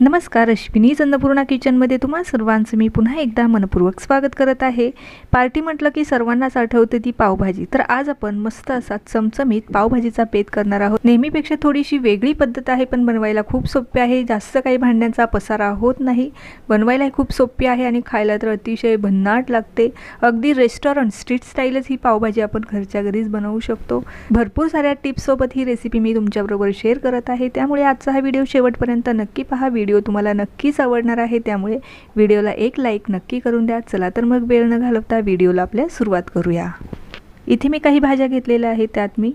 नमस्कार अश्विनी चंद्रपूर्णा किचनमध्ये तुम्हा सर्वांचं मी पुन्हा एकदा मनपूर्वक स्वागत करत आहे. पार्टी म्हटलं की सर्वांनाच आठवते ती पावभाजी. तर आज आपण मस्त असा चमचमीत पावभाजीचा पेत करणार आहोत. नेहमीपेक्षा थोडीशी वेगळी पद्धत आहे पण बनवायला खूप सोपी आहे. जास्त काही भांड्यांचा पसारा होत नाही. बनवायलाही खूप सोपी आहे आणि खायला तर अतिशय भन्नाट लागते. अगदी रेस्टॉरंट स्ट्रीट स्टाईलच ही पावभाजी आपण घरच्या घरीच बनवू शकतो. भरपूर साऱ्या टिप्ससोबत ही रेसिपी मी तुमच्याबरोबर शेअर करत आहे. त्यामुळे आजचा हा व्हिडिओ शेवटपर्यंत नक्की पहा. व्हिडिओ तुम्हाला नक्कीच आवडणार आहे त्यामुळे व्हिडिओला एक लाईक नक्की करून द्या. चला तर मग वेळ न घालवता व्हिडिओला आपल्या सुरुवात करूया. इथे मी काही भाज्या घेतलेल्या आहेत त्यात मी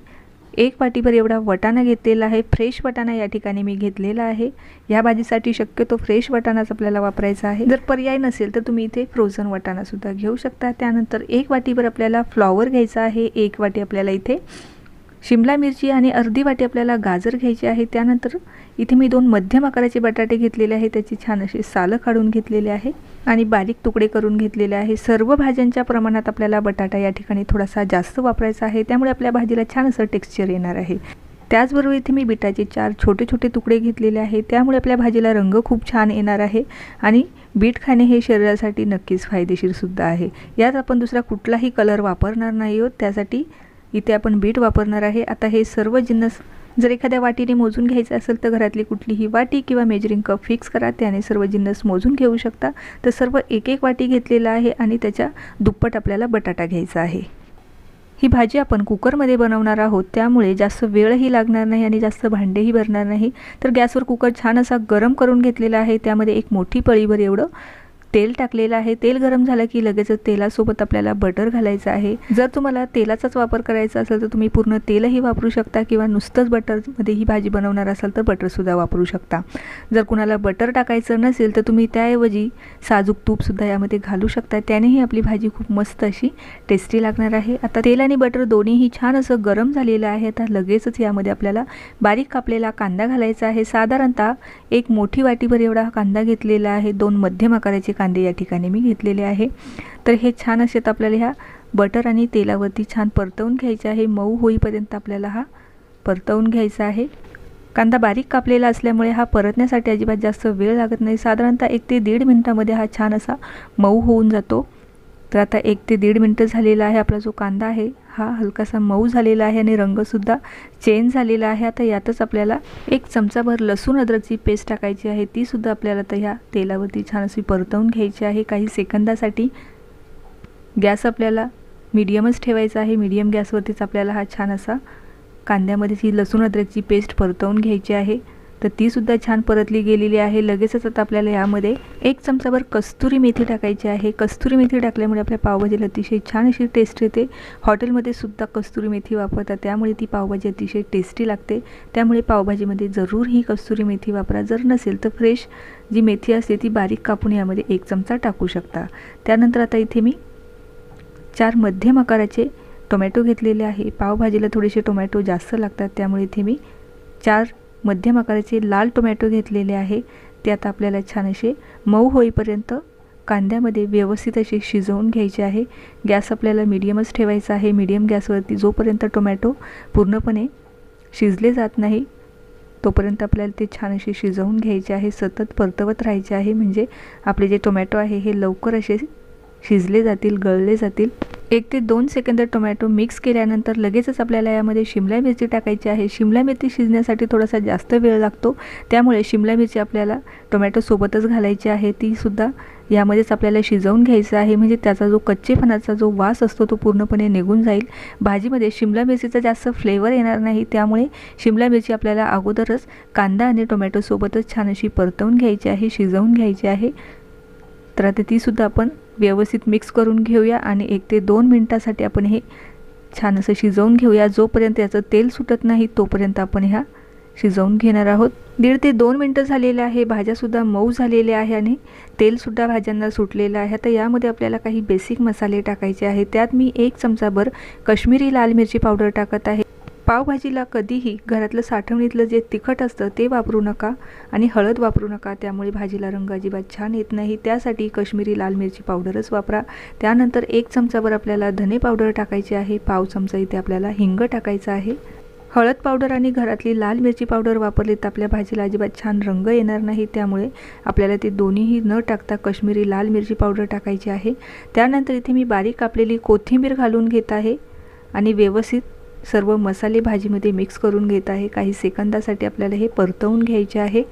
एक वाटीभर एवढा वटाणा घेतलेला आहे. फ्रेश वटाणा या ठिकाणी मी घेतलेला आहे. या भाजीसाठी शक्यतो फ्रेश वटाणाच आपल्याला वापरायचा आहे. जर पर्याय नसेल तर तुम्ही इथे फ्रोझन वटाणासुद्धा घेऊ शकता. त्यानंतर एक वाटीभर आपल्याला फ्लॉवर घ्यायचा आहे. एक वाटी आपल्याला इथे शिमला मिरची आणि अर्धी वाटी आपल्याला गाजर घ्यायची आहे. त्यानंतर इथे मी दोन मध्यम आकाराचे बटाटे घेतलेले आहे त्याची छान अशी सालं काढून घेतलेले आहे आणि बारीक तुकडे करून घेतलेले आहे. सर्व भाज्यांच्या प्रमाणात आपल्याला बटाटा या ठिकाणी थोडासा जास्त वापरायचा आहे. त्यामुळे आपल्या भाजीला छान असं टेक्स्चर येणार आहे. त्याचबरोबर इथे मी बिटाचे चार छोटे छोटे तुकडे घेतलेले आहे. त्यामुळे आपल्या भाजीला रंग खूप छान येणार आहे आणि बीट खाणे हे शरीरासाठी नक्कीच फायदेशीरसुद्धा आहे. यात आपण दुसरा कुठलाही कलर वापरणार नाही आहोत. त्यासाठी इथे आपण बीट वापरणार आहे. आता हे सर्व जिन्नस जर एखाद्या वाटीने मोजून घ्यायचं असेल तर घरातली कुठलीही वाटी किंवा मेजरिंग कप फिक्स करा. त्याने सर्व जिन्नस मोजून घेऊ शकता. तर सर्व एक एक वाटी घेतलेला आहे आणि त्याच्या दुप्पट आपल्याला बटाटा घ्यायचा आहे. ही भाजी आपण कुकरमध्ये बनवणार आहोत. त्यामुळे जास्त वेळही लागणार नाही आणि जास्त भांडेही भरणार नाही. तर गॅसवर कुकर छान असा गरम करून घेतलेला आहे. त्यामध्ये एक मोठी पळीभर एवढं तेल टाकलेलं आहे. तेल गरम झालं की लगेच तेलासोबत आपल्याला बटर घालायचं आहे. जर तुम्हाला तेलाचाच वापर करायचा असेल तर तुम्ही पूर्ण तेलही वापरू शकता किंवा नुसतंच बटरमध्ये ही भाजी बनवणार असाल तर बटरसुद्धा वापरू शकता. जर कुणाला बटर टाकायचं नसेल तर तुम्ही त्याऐवजी साजूक तूपसुद्धा यामध्ये घालू शकता. त्यानेही आपली भाजी खूप मस्त अशी टेस्टी लागणार आहे. आता तेल आणि बटर दोन्हीही छान असं गरम झालेलं आहे. आता लगेचच यामध्ये आपल्याला बारीक कापलेला कांदा घालायचा आहे. साधारणतः एक मोठी वाटीभर एवढा कांदा घेतलेला आहे. दोन मध्यम आकाराचे कांदे या ठिकाणी मी घेतलेले आहे. तर हे छान असे आपल्याला ह्या बटर आणि तेलावरती छान परतवून घ्यायचे आहे. मऊ होईपर्यंत आपल्याला हा परतवून घ्यायचा आहे. कांदा बारीक कापलेला असल्यामुळे हा परतण्यासाठी अजिबात जास्त वेळ लागत नाही. साधारणतः एक ते दीड मिनटामध्ये हा छान असा मऊ होऊन जातो. तर आता एक ते दीड मिनटं झालेला आहे. आपला जो कांदा आहे हा हलकासा मऊ झालेला आहे आणि रंगसुद्धा चेंज झालेला आहे. आता यातच आपल्याला एक चमचाभर लसूण अद्रकची पेस्ट टाकायची आहे. तीसुद्धा आपल्याला तर ह्या तेलावरती छान अशी परतवून घ्यायची आहे. काही सेकंदासाठी गॅस आपल्याला मीडियमच ठेवायचा आहे. मीडियम गॅसवरतीच आपल्याला हा छान असा कांद्यामध्ये ही लसूण अद्रकची पेस्ट परतवून घ्यायची आहे. तर तीसुद्धा छान परतली गेलेली आहे. लगेचच आता आपल्याला यामध्ये एक चमचाभर कस्तुरी मेथी टाकायची आहे. कस्तुरी मेथी टाकल्यामुळे आपल्या पावभाजीला अतिशय छान अशी टेस्ट येते. हॉटेलमध्ये सुद्धा कस्तुरी मेथी वापरतात. त्यामुळे ती पावभाजी अतिशय टेस्टी लागते. त्यामुळे पावभाजीमध्ये जरूर ही कस्तुरी मेथी वापरा. जर नसेल तर फ्रेश जी मेथी असते ती बारीक कापून यामध्ये एक चमचा टाकू शकता. त्यानंतर आता इथे मी चार मध्यम आकाराचे टोमॅटो घेतलेले आहे. पावभाजीला थोडेसे टोमॅटो जास्त लागतात. त्यामुळे इथे मी चार मध्यम आकाराचे लाल टोमॅटो घेतलेले आहे. ते आता आपल्याला छान असे मऊ होईपर्यंत कांद्यामध्ये व्यवस्थित असे शिजवून घ्यायचे आहे. गॅस आपल्याला मीडियमच ठेवायचा आहे. मीडियम गॅसवरती जोपर्यंत टोमॅटो पूर्णपणे शिजले जात नाही तोपर्यंत आपल्याला ते छान असे शिजवून घ्यायचे आहे. सतत परतवत राहायचे आहे. म्हणजे आपले जे टोमॅटो आहे हे लवकर असे शिजले जातील गळले जातील. एक ते दोन सेकंद टोमॅटो मिक्स केल्यानंतर लगेचच आपल्याला यामध्ये शिमला मिरची टाकायची आहे. शिमला मिरची शिजण्यासाठी थोडासा जास्त वेळ लागतो. त्यामुळे शिमला मिरची आपल्याला टोमॅटोसोबतच घालायची आहे. तीसुद्धा यामध्येच आपल्याला शिजवून घ्यायचं आहे. म्हणजे त्याचा जो कच्चेपणाचा जो वास असतो तो पूर्णपणे निघून जाईल. भाजीमध्ये शिमला मिरचीचा जास्त फ्लेवर येणार नाही. त्यामुळे शिमला मिरची आपल्याला अगोदरच कांदा आणि टोमॅटोसोबतच छान अशी परतवून घ्यायची आहे शिजवून घ्यायची आहे. तर आता तीसुद्धा आपण व्यवस्थित मिक्स करून घेऊया आणि एक ते दोन मिनटासाठी आपण हे छान असं शिजवून घेऊया. जोपर्यंत याचं तेल सुटत नाही तोपर्यंत आपण ह्या शिजवून घेणार आहोत. दीड ते दोन मिनटं झालेले आहे. भाज्यासुद्धा मऊ झालेल्या आहे आणि तेलसुद्धा भाज्यांना सुटलेलं आहे. तर यामध्ये आपल्याला काही बेसिक मसाले टाकायचे आहे त्यात मी एक चमचाभर कश्मीरी लाल मिरची पावडर टाकत आहे. पावभाजीला कधीही घरातलं साठवणीतलं जे तिखट असतं ते वापरू नका आणि हळद वापरू नका. त्यामुळे भाजीला रंग अजिबात छान येत नाही. त्यासाठी कश्मीरी लाल मिरची पावडरच वापरा. त्यानंतर एक चमचाभर आपल्याला धने पावडर टाकायची आहे. पाव चमचा इथे आपल्याला हिंग टाकायचं आहे. हळद पावडर आणि घरातली लाल मिरची पावडर वापरली तर आपल्या भाजीला अजिबात छान रंग येणार नाही. त्यामुळे आपल्याला ते दोन्हीही न टाकता कश्मीरी लाल मिरची पावडर टाकायची आहे. त्यानंतर इथे मी बारीक कापलेली कोथिंबीर घालून घेत आहे आणि व्यवस्थित सर्व मसाले भाजीमध्ये मिक्स करून घेत आहे. काही सेकंदासाठी आपल्याला हे परतवून घ्यायचे आहे.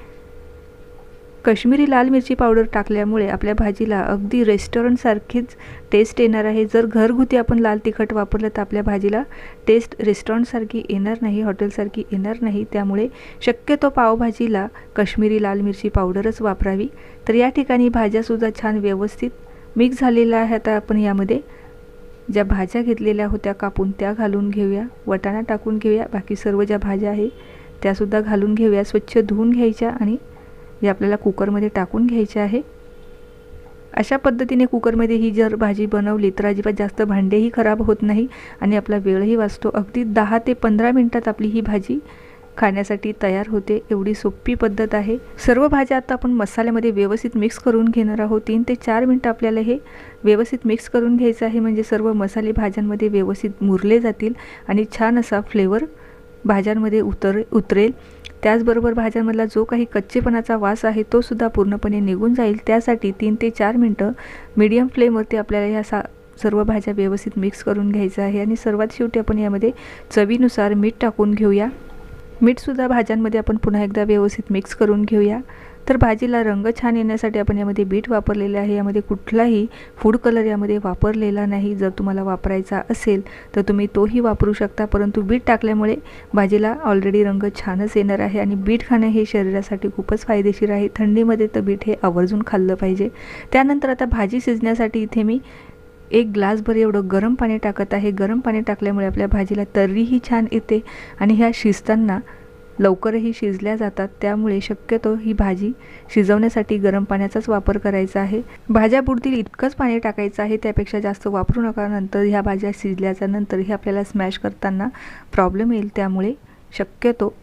कश्मीरी लाल मिरची पावडर टाकल्यामुळे आपल्या भाजीला अगदी रेस्टॉरंटसारखीच टेस्ट येणार आहे. जर घरगुती आपण लाल तिखट वापरलं तर आपल्या भाजीला टेस्ट रेस्टॉरंटसारखी येणार नाही हॉटेलसारखी येणार नाही. त्यामुळे शक्यतो पावभाजीला कश्मीरी लाल मिरची पावडरच वापरावी. तर या ठिकाणी भाज्यासुद्धा छान व्यवस्थित मिक्स झालेला आहे आता आपण यामध्ये ज्या भाज्या घेतलेल्या होत्या कापून त्या घालून घेऊया. वटाणा टाकून घेऊया. बाकी सर्व ज्या भाज्या आहे त्यासुद्धा घालून घेऊया. स्वच्छ धुवून घ्यायच्या आणि हे आपल्याला कुकरमध्ये टाकून घ्यायचे आहे. अशा पद्धतीने कुकरमध्ये ही जर भाजी बनवली तर अजिबात जास्त भांडेही खराब होत नाही आणि आपला वेळही वाचतो. अगदी दहा ते पंधरा मिनटात आपली ही भाजी खाण्यासाठी तयार होते एवढी सोपी पद्धत आहे. सर्व भाज्या आता आपण मसाल्यामध्ये व्यवस्थित मिक्स करून घेणार आहोत. तीन ते चार मिनटं आपल्याला हे व्यवस्थित मिक्स करून घ्यायचं आहे. म्हणजे सर्व मसाले भाज्यांमध्ये व्यवस्थित मुरले जातील आणि छान असा फ्लेवर भाज्यांमध्ये उतर उतरेल. त्याचबरोबर भाज्यांमधला जो काही कच्चेपणाचा वास आहे तो सुद्धा पूर्णपणे निघून जाईल. त्यासाठी तीन ते चार मिनटं मीडियम फ्लेमवरती आपल्याला ह्या सा सर्व भाज्या व्यवस्थित मिक्स करून घ्यायचं आहे. आणि सर्वात शेवटी आपण यामध्ये चवीनुसार मीठ टाकून घेऊया. मीठसुद्धा भाज्यांमध्ये आपण पुन्हा एकदा व्यवस्थित मिक्स करून घेऊया. तर भाजीला रंग छान येण्यासाठी आपण यामध्ये बीट वापरलेले आहे. यामध्ये कुठलाही फूड कलर यामध्ये वापरलेला नाही. जर तुम्हाला वापरायचा असेल तर तुम्ही तोही वापरू शकता. परंतु बीट टाकल्यामुळे भाजीला ऑलरेडी रंग छानच येणार आहे आणि बीट खाणं हे शरीरासाठी खूपच फायदेशीर आहे. थंडीमध्ये तर बीट हे आवर्जून खाल्लं पाहिजे. त्यानंतर आता भाजी शिजण्यासाठी इथे मी एक ग्लासभर एवढं गरम पाणी टाकत आहे. गरम पाणी टाकल्यामुळे आपल्या भाजीला तर्रीही छान येते आणि ह्या शिजताना लवकरही शिजल्या जातात. त्यामुळे शक्यतो ही भाजी शिजवण्यासाठी गरम पाण्याचाच वापर करायचा आहे. भाज्या बुडतील इतकंच पाणी टाकायचं आहे त्यापेक्षा जास्त वापरू नका. नंतर ह्या भाज्या शिजल्याच्या नंतर हे आपल्याला स्मॅश करताना प्रॉब्लेम येईल. त्यामुळे शक्यतो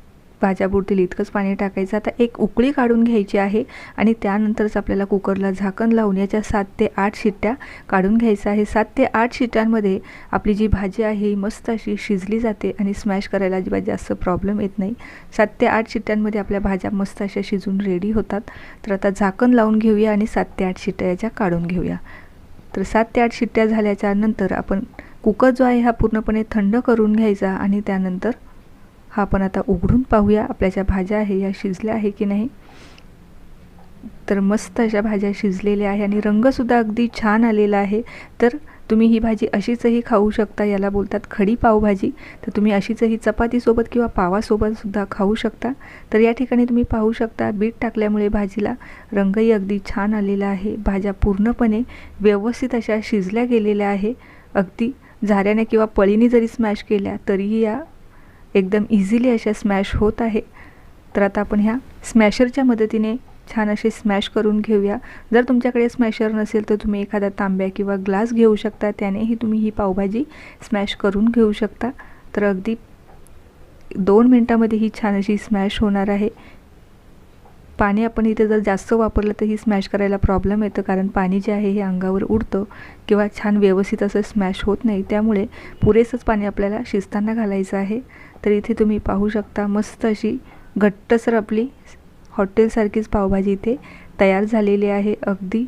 भाज्या बुडतील इतकंच पाणी टाकायचं. आता एक उकळी काढून घ्यायची आहे आणि त्यानंतरच आपल्याला कुकरला झाकण लावून याच्या सात ते आठ शिट्ट्या काढून घ्यायचं आहे. सात ते आठ शिट्ट्यांमध्ये आपली जी भाजी आहे ही मस्त अशी शिजली जाते आणि स्मॅश करायला अजिबात जास्त प्रॉब्लेम येत नाही. सात ते आठ शिट्ट्यांमध्ये आपल्या भाज्या मस्त अशा शिजून रेडी होतात. तर आता झाकण लावून घेऊया आणि सात ते आठ शिट्ट्या याच्या काढून घेऊया. तर सात ते आठ शिट्ट्या झाल्याच्यानंतर आपण कुकर जो आहे हा पूर्णपणे थंड करून घ्यायचा आणि त्यानंतर हा आपण आता उघडून पाहूया आपल्या ज्या भाज्या आहे या शिजल्या आहे की नाही. तर मस्त अशा भाज्या शिजलेल्या आहे आणि रंगसुद्धा अगदी छान आलेला आहे. तर तुम्ही ही भाजी अशीचही खाऊ शकता याला बोलतात खडी पावभाजी. तर तुम्ही अशीचही चपातीसोबत किंवा पावासोबतसुद्धा खाऊ शकता. तर या ठिकाणी तुम्ही पाहू शकता बीट टाकल्यामुळे भाजीला रंगही अगदी छान आलेला आहे. भाज्या पूर्णपणे व्यवस्थित अशा शिजल्या गेलेल्या आहे. अगदी झाऱ्याने किंवा पळीने जरी स्मॅश केल्या तरीही या एकदम इझिली अशा स्मॅश होत आहे. तर आता आपण ह्या स्मॅशरच्या मदतीने छान असे स्मॅश करून घेऊया. जर तुमच्याकडे स्मॅशर नसेल तर तुम्ही एखादा तांब्या किंवा ग्लास घेऊ शकता. त्यानेही तुम्ही ही पावभाजी स्मॅश करून घेऊ शकता. तर अगदी दोन मिनटामध्ये ही छान अशी स्मॅश होणार आहे. पाणी आपण इथे जर जास्त वापरलं तर ही स्मॅश करायला प्रॉब्लेम येतं. कारण पाणी जे आहे हे अंगावर उडतं किंवा छान व्यवस्थित असं स्मॅश होत नाही. त्यामुळे पुरेसंच पाणी आपल्याला शिजताना घालायचं आहे. तर इथे तुम्ही पाहू शकता मस्त अशी घट्टसर आपली हॉटेलसारखीच पावभाजी इथे तयार झालेली आहे. अगदी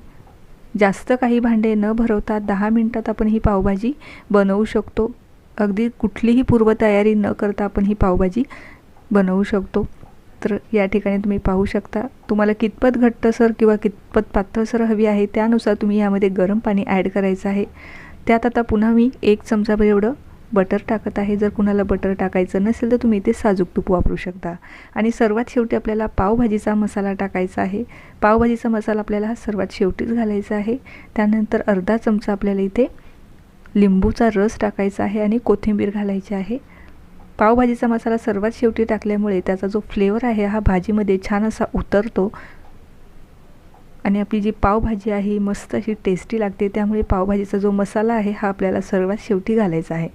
जास्त काही भांडे न भरवता दहा मिनटात आपण ही पावभाजी बनवू शकतो. अगदी कुठलीही पूर्वतयारी न करता आपण ही पावभाजी बनवू शकतो. तर या ठिकाणी तुम्ही पाहू शकता तुम्हाला कितपत घट्टसर किंवा कितपत पातळसर हवी आहे त्यानुसार तुम्ही यामध्ये गरम पाणी ॲड करायचं आहे. त्यात आता पुन्हा मी एक चमचाभर एवढं बटर टाकत आहे. जर कुणाला बटर टाकायचं नसेल तर तुम्ही इथे साजूक तूप वापरू शकता. आणि सर्वात शेवटी आपल्याला पावभाजीचा मसाला टाकायचा आहे. पावभाजीचा मसाला आपल्याला हा सर्वात शेवटीच घालायचा आहे. त्यानंतर अर्धा चमचा आपल्याला इथे लिंबूचा रस टाकायचा आहे आणि कोथिंबीर घालायची आहे. पावभाजीचा मसाला सर्वात शेवटी टाकल्यामुळे त्याचा जो फ्लेवर आहे हा भाजीमध्ये छान असा उतरतो. आणि आपली जी पावभाजी आहे मस्त अशी टेस्टी लागते. त्यामुळे पावभाजीचा जो मसाला आहे हा आपल्याला सर्वात शेवटी घालायचा आहे.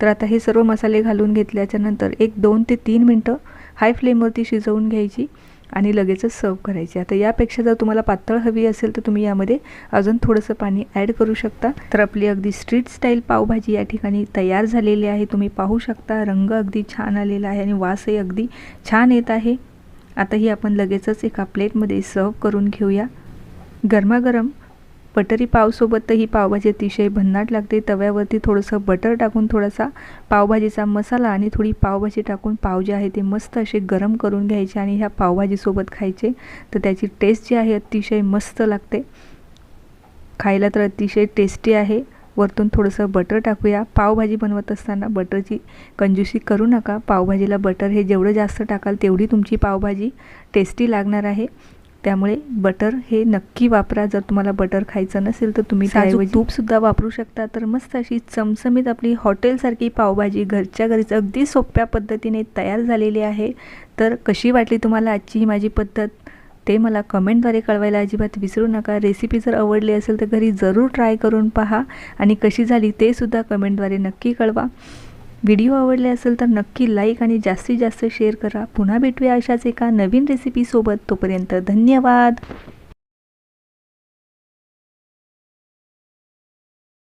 तर आता हे सर्व मसाले घालून घेतल्याच्या नंतर एक दोन ते तीन मिनटं हाय फ्लेमवरती शिजवून घ्यायची आणि लगेचच सर्व करायची. आता यापेक्षा जर तुम्हाला पातळ हवी असेल तर तुम्ही यामध्ये अजून थोडंसं पाणी ॲड करू शकता. तर आपली अगदी स्ट्रीट स्टाईल पावभाजी या ठिकाणी तयार झालेली आहे. तुम्ही पाहू शकता रंग अगदी छान आलेला आहे आणि वासही अगदी छान येत आहे. आता ही आपण लगेचच एका प्लेटमध्ये सर्व करून घेऊया. गरमागरम बटरी पावसोबतही पावभाजी अतिशय भन्नाट लागते. तव्यावरती थोडंसं बटर टाकून थोडासा पावभाजीचा मसाला आणि थोडी पावभाजी टाकून पाव जे आहे ते मस्त असे गरम करून घ्यायचे आणि ह्या पावभाजीसोबत खायचे. तर त्याची टेस्ट जी आहे अतिशय मस्त लागते. खायला तर अतिशय टेस्टी आहे. वरतून थोडंसं बटर टाकूया. पावभाजी बनवत असताना बटरची कंजूसी करू नका. पावभाजीला बटर हे जेवढं जास्त टाकाल तेवढी तुमची पावभाजी टेस्टी लागणार आहे. त्यामुळे बटर हे नक्की वापरा. जर तुम्हाला बटर खायचं नसेल तर तुम्ही त्याऐवजी तूपसुद्धा वापरू शकता. तर मस्त अशी चमचमीत आपली हॉटेलसारखी पावभाजी घरच्या घरीच अगदी सोप्या पद्धतीने तयार झालेली आहे. तर कशी वाटली तुम्हाला आजची ही माझी पद्धत? ते मला कमेंटद्वारे कळवायला अजिबात विसरू नका. रेसिपी जर आवडली असेल तर घरी जरूर ट्राय करून पहा. आणि कशी झाली ते सुद्धा कमेंटद्वारे नक्की कळवा. व्हिडिओ आवडले असेल तर नक्की लाईक आणि जास्तीत जास्त शेअर करा. पुन्हा भेटूया अशाच एका नवीन रेसिपीसोबत तोपर्यंत धन्यवाद.